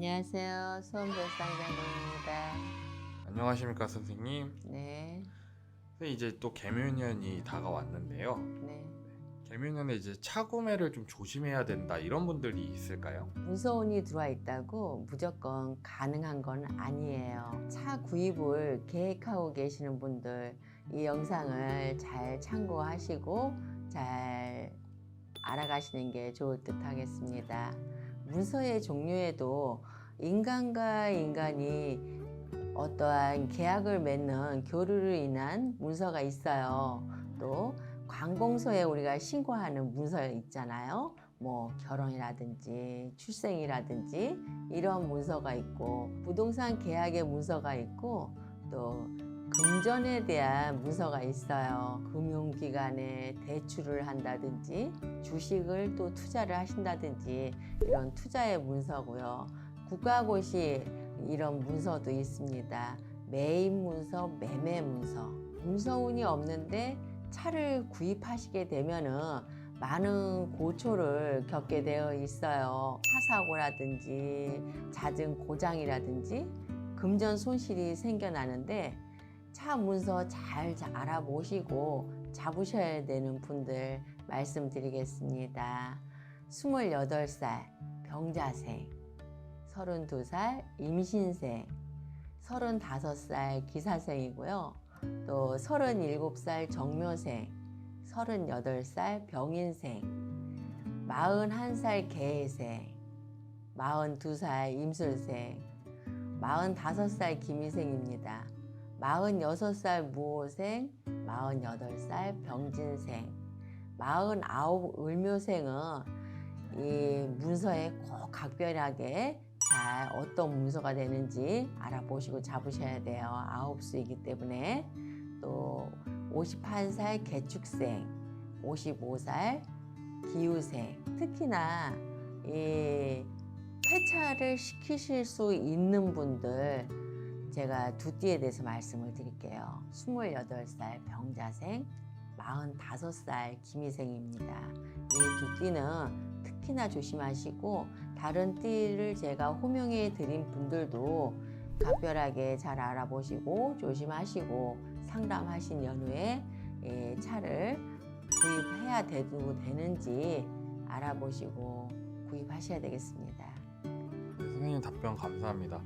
안녕하세요. 수험별상장님입니다. 안녕하십니까 선생님. 네, 선생님 이제 또 개묘년이 다가왔는데요. 네. 개묘년에 이제 차 구매를 좀 조심해야 된다 이런 분들이 있을까요? 문서운이 들어와 있다고 무조건 가능한 건 아니에요. 차 구입을 계획하고 계시는 분들 이 영상을 잘 참고하시고 잘 알아가시는 게 좋을 듯 하겠습니다. 문서의 종류에도 인간과 인간이 어떠한 계약을 맺는 교류로 인한 문서가 있어요. 또 관공서에 우리가 신고하는 문서 있잖아요. 뭐 결혼이라든지 출생이라든지 이런 문서가 있고 부동산 계약의 문서가 있고 또 금전에 대한 문서가 있어요. 금융기관에 대출을 한다든지 주식을 또 투자를 하신다든지 이런 투자의 문서고요. 국가고시 이런 문서도 있습니다. 매입 문서, 매매 문서. 문서운이 없는데 차를 구입하시게 되면은 많은 고초를 겪게 되어 있어요. 차 사고라든지 잦은 고장이라든지 금전 손실이 생겨나는데 차 문서 잘 알아보시고 잡으셔야 되는 분들 말씀드리겠습니다. 28살 병자생, 32살 임신생, 35살 기사생이고요. 또 37살 정묘생, 38살 병인생, 41살 개생, 42살 임술생, 45살 기미생입니다. 46살 무호생, 48살 병진생, 49 을묘생은 이 문서에 꼭 각별하게 잘 어떤 문서가 되는지 알아보시고 잡으셔야 돼요. 아홉 수이기 때문에. 또 51살 개축생, 55살 기후생, 특히나 이 폐차를 시키실 수 있는 분들 제가 두 띠에 대해서 말씀을 드릴게요. 28살 병자생, 45살 기미생입니다. 이 두 띠는 특히나 조심하시고 다른 띠를 제가 호명해 드린 분들도 각별하게 잘 알아보시고 조심하시고 상담하신 연후에 예, 차를 구입해야 되는지 알아보시고 구입하셔야 되겠습니다. 네, 선생님 답변 감사합니다.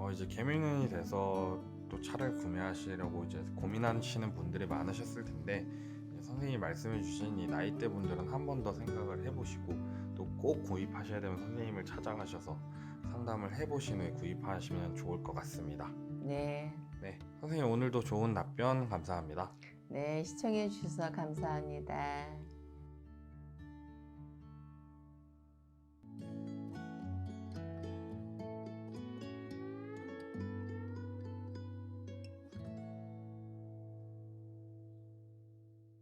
어, 이제 개묘년이 돼서 또 차를 구매하시려고 이제 고민하시는 분들이 많으셨을 텐데 선생님이 말씀해주신 이 나이대 분들은 한 번 더 생각을 해보시고 또 꼭 구입하셔야 되면 선생님을 찾아가셔서 상담을 해보신 후에 구입하시면 좋을 것 같습니다. 네, 네, 선생님 오늘도 좋은 답변 감사합니다. 네 시청해 주셔서 감사합니다.